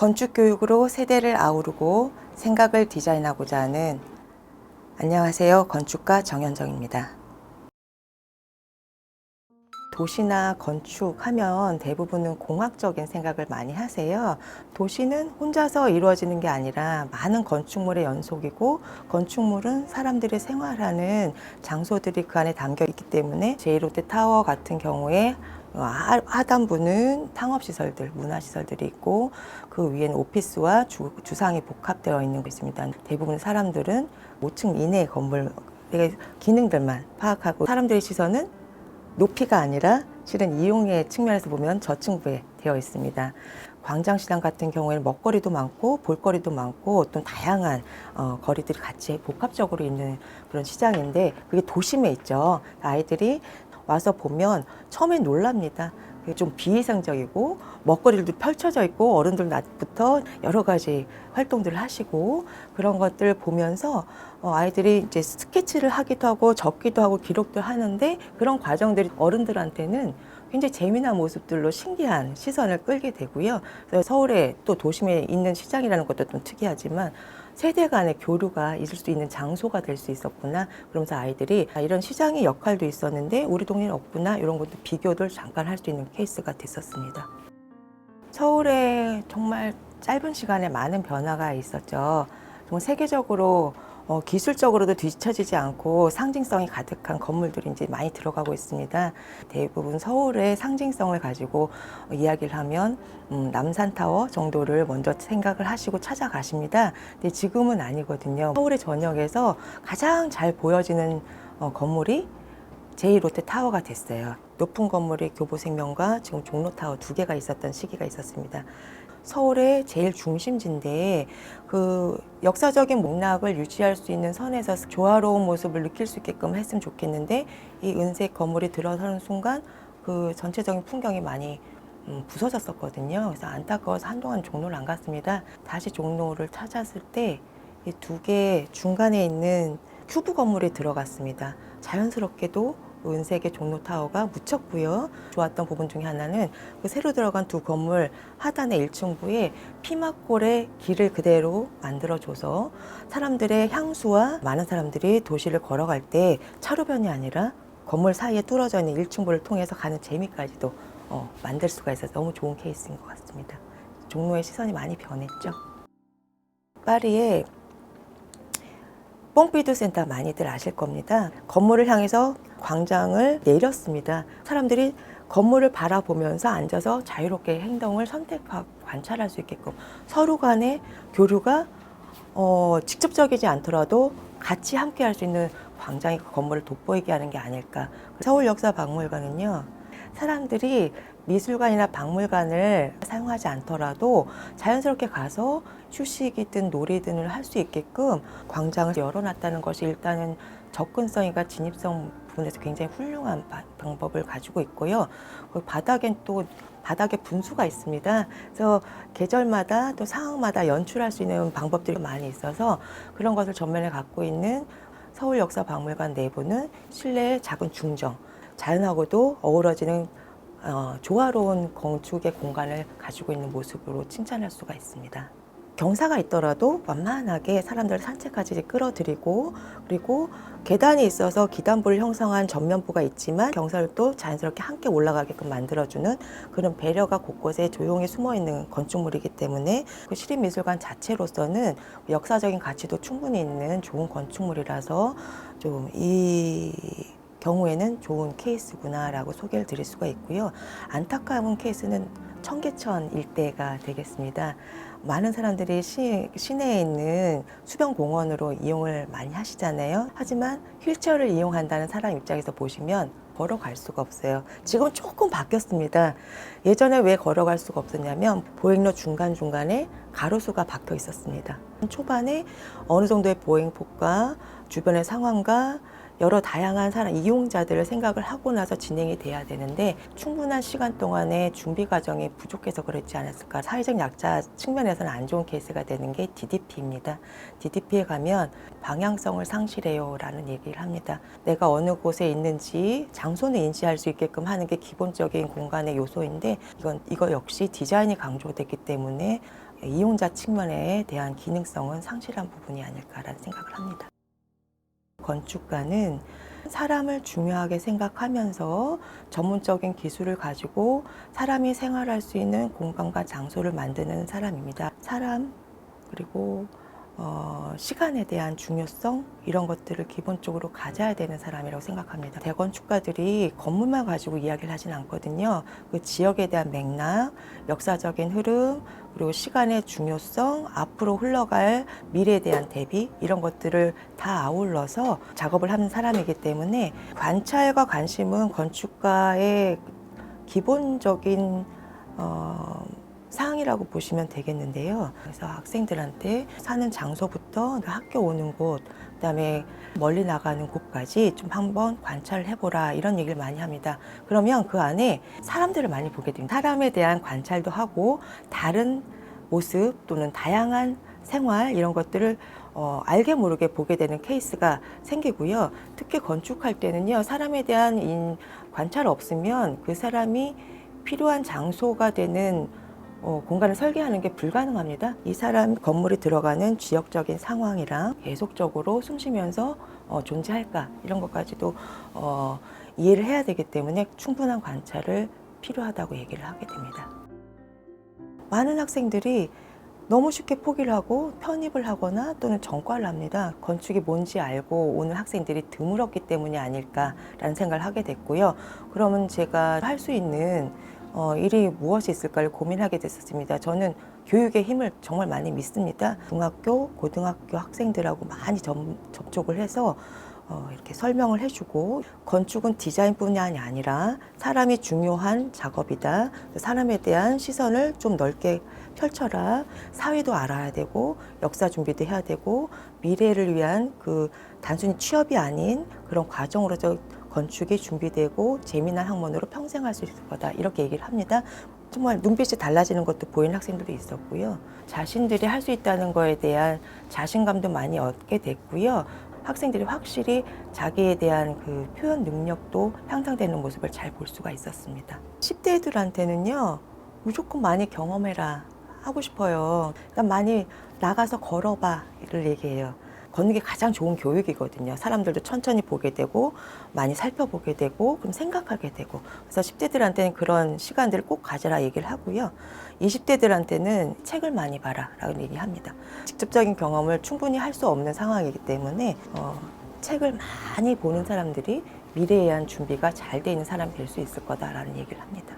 건축 교육으로 세대를 아우르고 생각을 디자인하고자 하는 안녕하세요. 건축가 정현정입니다. 도시나 건축하면 대부분은 공학적인 생각을 많이 하세요. 도시는 혼자서 이루어지는 게 아니라 많은 건축물의 연속이고 건축물은 사람들이 생활하는 장소들이 그 안에 담겨 있기 때문에 제1롯데 타워 같은 경우에 하- 하단부는 상업시설들, 문화시설들이 있고 그 위에는 오피스와 주, 주상이 복합되어 있는 거 있습니다. 대부분 사람들은 5층 이내 건물의 기능들만 파악하고 사람들의 시선은 높이가 아니라 실은 이용의 측면에서 보면 저층부에 되어 있습니다. 광장시장 같은 경우에는 먹거리도 많고 볼거리도 많고 어떤 다양한 어, 거리들이 같이 복합적으로 있는 그런 시장인데 그게 도심에 있죠. 아이들이 와서 보면 처음엔 놀랍니다. 좀 비이상적이고 먹거리도 펼쳐져 있고 어른들 낮부터 여러 가지 활동들을 하시고 그런 것들을 보면서 어, 아이들이 이제 스케치를 하기도 하고 적기도 하고 기록도 하는데 그런 과정들이 어른들한테는 굉장히 재미난 모습들로 신기한 시선을 끌게 되고요. 서울에 또 도심에 있는 시장이라는 것도 좀 특이하지만 세대 간의 교류가 있을 수 있는 장소가 될 수 있었구나. 그러면서 아이들이 아, 이런 시장의 역할도 있었는데 우리 동네는 없구나. 이런 것도 비교를 잠깐 할 수 있는 케이스가 됐었습니다. 서울에 정말 짧은 시간에 많은 변화가 있었죠. 정말 세계적으로 어, 기술적으로도 뒤처지지 않고 상징성이 가득한 건물들이 이제 많이 들어가고 있습니다. 대부분 서울의 상징성을 가지고 이야기를 하면 음, 남산타워 정도를 먼저 생각을 하시고 찾아가십니다. 근데 지금은 아니거든요. 서울의 전역에서 가장 잘 보여지는 어, 건물이 제2롯데 타워가 됐어요. 높은 건물이 교보생명과 지금 종로타워 두 개가 있었던 시기가 있었습니다. 서울의 제일 중심지인데 그 역사적인 맥락을 유지할 수 있는 선에서 조화로운 모습을 느낄 수 있게끔 했으면 좋겠는데 이 은색 건물이 들어서는 순간 그 전체적인 풍경이 많이 음, 부서졌었거든요. 그래서 안타까워서 한동안 종로를 안 갔습니다. 다시 종로를 찾았을 때 이 두 개 중간에 있는 큐브 건물이 들어갔습니다. 자연스럽게도 은색의 종로 타워가 묻혔고요. 좋았던 부분 중에 하나는 그 새로 들어간 두 건물 하단의 1층부에 피막골의 길을 그대로 만들어줘서 사람들의 향수와 많은 사람들이 도시를 걸어갈 때 차로변이 아니라 건물 사이에 뚫어져 있는 1층부를 통해서 가는 재미까지도 어, 만들 수가 있어서 너무 좋은 케이스인 것 같습니다. 종로의 시선이 많이 변했죠. 파리에 뽕피두 센터 많이들 아실 겁니다. 건물을 향해서 광장을 내렸습니다. 사람들이 건물을 바라보면서 앉아서 자유롭게 행동을 선택하고 관찰할 수 있게끔 서로 간의 교류가 어, 직접적이지 않더라도 같이 함께 할 수 있는 광장이 그 건물을 돋보이게 하는 게 아닐까. 서울 역사 박물관은요, 사람들이 미술관이나 박물관을 사용하지 않더라도 자연스럽게 가서 휴식이든 놀이든을 할 수 있게끔 광장을 열어놨다는 것이 일단은 접근성이가 진입성 부분에서 굉장히 훌륭한 바- 방법을 가지고 있고요. 그 바닥엔 또 바닥에 분수가 있습니다. 그래서 계절마다 또 상황마다 연출할 수 있는 방법들이 많이 있어서 그런 것을 전면에 갖고 있는 서울역사박물관 내부는 실내의 작은 중정, 자연하고도 어우러지는 어, 조화로운 건축의 공간을 가지고 있는 모습으로 칭찬할 수가 있습니다. 경사가 있더라도 완만하게 사람들을 산책까지 끌어들이고 그리고 계단이 있어서 기단부를 형성한 전면부가 있지만 경사를 또 자연스럽게 함께 올라가게끔 만들어주는 그런 배려가 곳곳에 조용히 숨어 있는 건축물이기 때문에 그 시립미술관 자체로서는 역사적인 가치도 충분히 있는 좋은 건축물이라서 좀이 경우에는 좋은 케이스구나라고 소개를 드릴 수가 있고요. 안타까운 케이스는 청계천 일대가 되겠습니다. 많은 사람들이 시, 시내에 있는 수변공원으로 이용을 많이 하시잖아요. 하지만 휠체어를 이용한다는 사람 입장에서 보시면 걸어갈 수가 없어요. 지금 조금 바뀌었습니다. 예전에 왜 걸어갈 수가 없었냐면 보행로 중간중간에 가로수가 박혀 있었습니다. 초반에 어느 정도의 보행폭과 주변의 상황과 여러 다양한 사람 이용자들을 생각을 하고 나서 진행이 돼야 되는데 충분한 시간 동안에 준비 과정이 부족해서 그렇지 않았을까 사회적 약자 측면에서는 안 좋은 케이스가 되는 게 DDP입니다. DDP에 가면 방향성을 상실해요 라는 얘기를 합니다. 내가 어느 곳에 있는지 장소는 인지할 수 있게끔 하는 게 기본적인 공간의 요소인데 이건 이거 역시 디자인이 강조됐기 때문에 이용자 측면에 대한 기능성은 상실한 부분이 아닐까라는 생각을 합니다. 건축가는 사람을 중요하게 생각하면서 전문적인 기술을 가지고 사람이 생활할 수 있는 공간과 장소를 만드는 사람입니다. 사람 그리고 어, 시간에 대한 중요성 이런 것들을 기본적으로 가져야 되는 사람이라고 생각합니다. 대건축가들이 건물만 가지고 이야기를 하진 않거든요. 그 지역에 대한 맥락, 역사적인 흐름, 그리고 시간의 중요성, 앞으로 흘러갈 미래에 대한 대비 이런 것들을 다 아울러서 작업을 하는 사람이기 때문에 관찰과 관심은 건축가의 기본적인 어, 사항이라고 보시면 되겠는데요. 그래서 학생들한테 사는 장소부터 학교 오는 곳, 그다음에 멀리 나가는 곳까지 좀 한번 관찰을 해보라 이런 얘기를 많이 합니다. 그러면 그 안에 사람들을 많이 보게 됩니다. 사람에 대한 관찰도 하고 다른 모습 또는 다양한 생활 이런 것들을 어, 알게 모르게 보게 되는 케이스가 생기고요. 특히 건축할 때는요, 사람에 대한 인, 관찰 없으면 그 사람이 필요한 장소가 되는 어, 공간을 설계하는 게 불가능합니다. 이 사람 건물이 들어가는 지역적인 상황이랑 계속적으로 숨 쉬면서 어, 존재할까 이런 것까지도 어, 이해를 해야 되기 때문에 충분한 관찰을 필요하다고 얘기를 하게 됩니다. 많은 학생들이 너무 쉽게 포기를 하고 편입을 하거나 또는 전과를 합니다. 건축이 뭔지 알고 오는 학생들이 드물었기 때문이 아닐까라는 생각을 하게 됐고요. 그러면 제가 할 수 있는 어, 일이 무엇이 있을까를 고민하게 됐었습니다. 저는 교육의 힘을 정말 많이 믿습니다. 중학교, 고등학교 학생들하고 많이 점- 접촉을 해서 어, 이렇게 설명을 해주고 건축은 디자인뿐이 아니라 사람이 중요한 작업이다. 사람에 대한 시선을 좀 넓게 펼쳐라. 사회도 알아야 되고 역사 준비도 해야 되고 미래를 위한 그 단순히 취업이 아닌 그런 과정으로서 건축이 준비되고 재미난 학문으로 평생 할 수 있을 거다. 이렇게 얘기를 합니다. 정말 눈빛이 달라지는 것도 보이는 학생들도 있었고요. 자신들이 할 수 있다는 거에 대한 자신감도 많이 얻게 됐고요. 학생들이 확실히 자기에 대한 그 표현 능력도 향상되는 모습을 잘 볼 수가 있었습니다. 10대 애들한테는요, 무조건 많이 경험해라 하고 싶어요. 그러니까 많이 나가서 걸어봐를 얘기해요. 걷는 게 가장 좋은 교육이거든요. 사람들도 천천히 보게 되고 많이 살펴보게 되고 그럼 생각하게 되고 그래서 10대들한테는 그런 시간들을 꼭 가져라 얘기를 하고요. 20대들한테는 책을 많이 봐라 라고 얘기합니다. 직접적인 경험을 충분히 할 수 없는 상황이기 때문에 어, 책을 많이 보는 사람들이 미래에 대한 준비가 잘 돼 있는 사람이 될 수 있을 거다라는 얘기를 합니다.